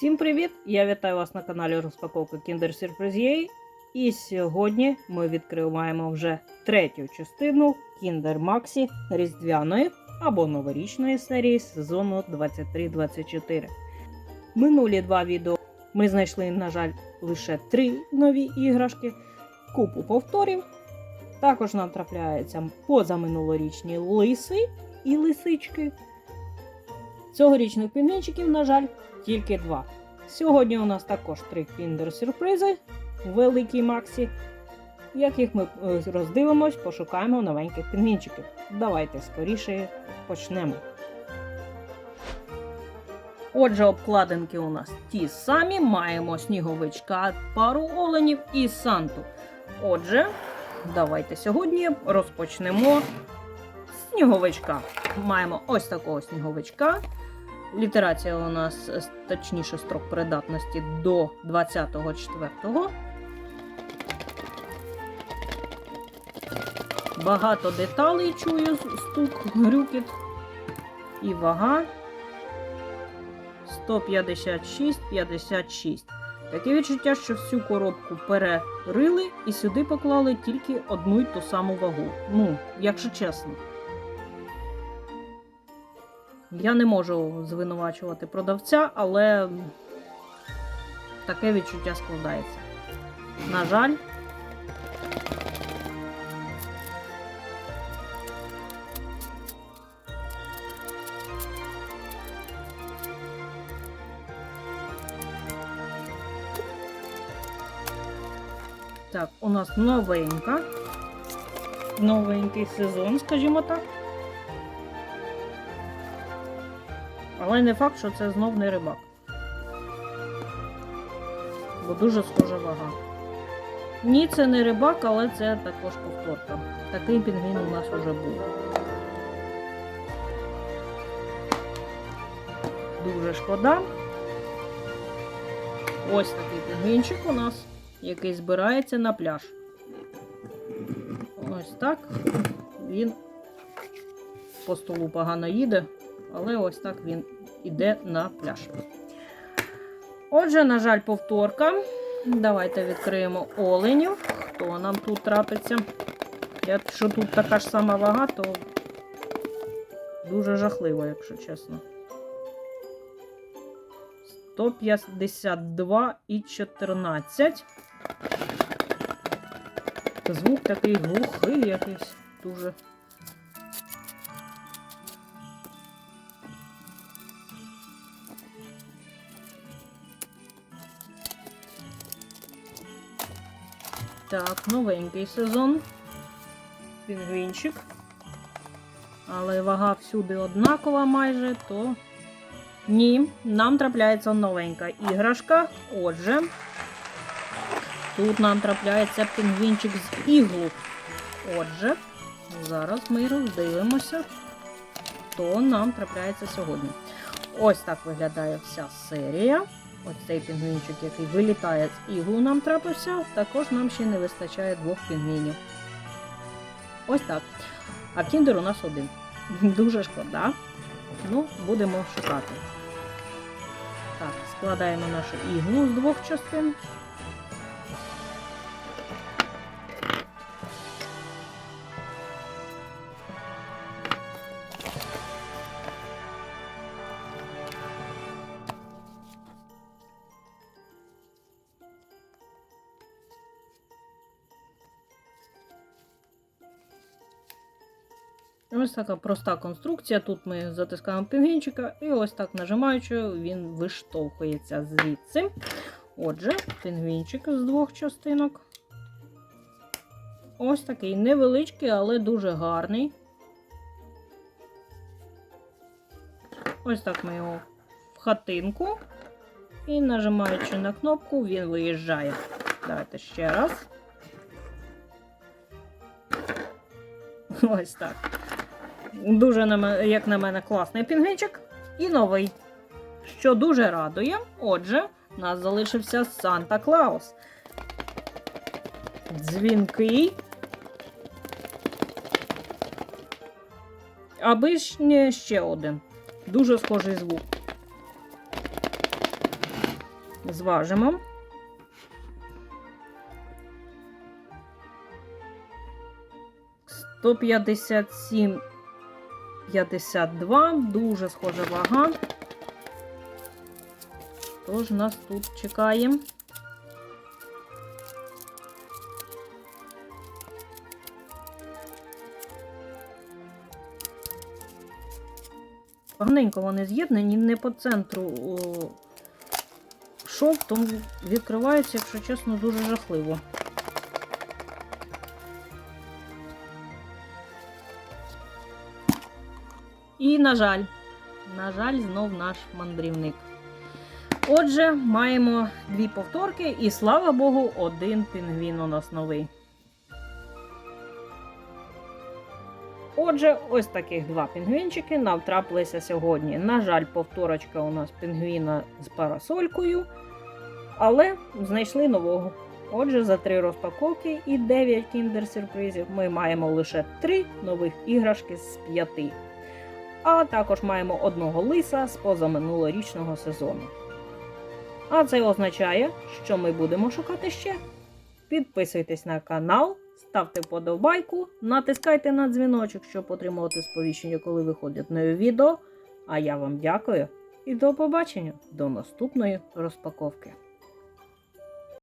Всім привіт! Я вітаю вас на каналі Розпаковка Kinder Surprise І сьогодні ми відкриваємо вже третю частину Kinder Maxi різдвяної або новорічної серії сезону 23-24. Минулі два відео ми знайшли, на жаль, лише три нові іграшки, купу повторів. Також нам трапляються позаминулорічні лиси і лисички. Цьогорічних пінгвінчиків, на жаль, тільки два. Сьогодні у нас також три кіндер-сюрпризи великій Максі, яких ми е, роздивимось, пошукаємо новеньких пінгвінчиків. Давайте скоріше почнемо. Отже, обкладинки у нас ті самі. Маємо сніговичка, пару оленів і санту. Отже, давайте сьогодні розпочнемо сніговичка. Маємо ось такого сніговичка. Літерація у нас е, точніше строк придатності до 24-го. Багато деталей чую, стук, грюкіт. І вага 156-56. Таке відчуття, що всю коробку перерили і сюди поклали тільки одну й ту саму вагу. Ну, якщо чесно. Я не можу звинувачувати продавця, але таке відчуття складається. На жаль, так, у нас новенька. Новенький сезон, скажімо так. Але не факт, що це знов не рибак. Бо дуже схожа вага. Ні, це не рибак, але це також повторка. Такий пінгвін у нас вже був. Дуже шкода. Ось такий пінгвінчик у нас, який збирається на пляж. Ось так. Він по столу погано їде але ось так він іде на пляж. Отже, на жаль, повторка. Давайте відкриємо оленів. Хто нам тут трапиться? Якщо тут така ж сама вага, то дуже жахливо, якщо чесно. 152 і 14. Звук такий глухий якийсь дуже. Так, новенький сезон. Пінгвінчик. Але вага всюди однакова майже, то ні, нам трапляється новенька іграшка. Отже, тут нам трапляється пінгвінчик з іглу. Отже, зараз ми роздивимося, хто нам трапляється сьогодні. Ось так виглядає вся серія. Ось цей пінгвінчик, який вилітає з іглу, нам трапився. Також нам ще не вистачає двох пінгвінів. Ось так. А кіндер у нас один. Дуже шкода. Ну, будемо шукати. Так, складаємо нашу іглу з двох частин. Ось така проста конструкція. Тут ми затискаємо пінгвінчика і ось так нажимаючи, він виштовхується звідси. Отже, пінгвінчик з двох частинок. Ось такий невеличкий, але дуже гарний. Ось так ми його в хатинку. І нажимаючи на кнопку, він виїжджає. Давайте ще раз. Ось так. Дуже, як на мене, класний пінгвінчик і новий. Що дуже радує. Отже, у нас залишився Санта Клаус. Дзвінкий. Аби ж ще один. Дуже схожий звук. зважимо. Сто п'ятдесят сім 52, дуже схожа вага. Тож нас тут чекає. Поганенько вони з'єднані, не по центру шов, тому відкривається, якщо чесно, дуже жахливо. І, на жаль, на жаль, знов наш мандрівник. Отже, маємо дві повторки, і слава Богу, один пінгвін у нас новий. Отже, ось таких два пінгвінчики нам трапилися сьогодні. На жаль, повторочка у нас пінгвіна з парасолькою, але знайшли нового. Отже, за три розпаковки і 9 кіндер-сюрпризів ми маємо лише 3 нових іграшки з 5. А також маємо одного лиса з позаминулорічного сезону. А це означає, що ми будемо шукати ще. Підписуйтесь на канал, ставте вподобайку, натискайте на дзвіночок, щоб отримувати сповіщення, коли виходять нові відео. А я вам дякую і до побачення до наступної розпаковки.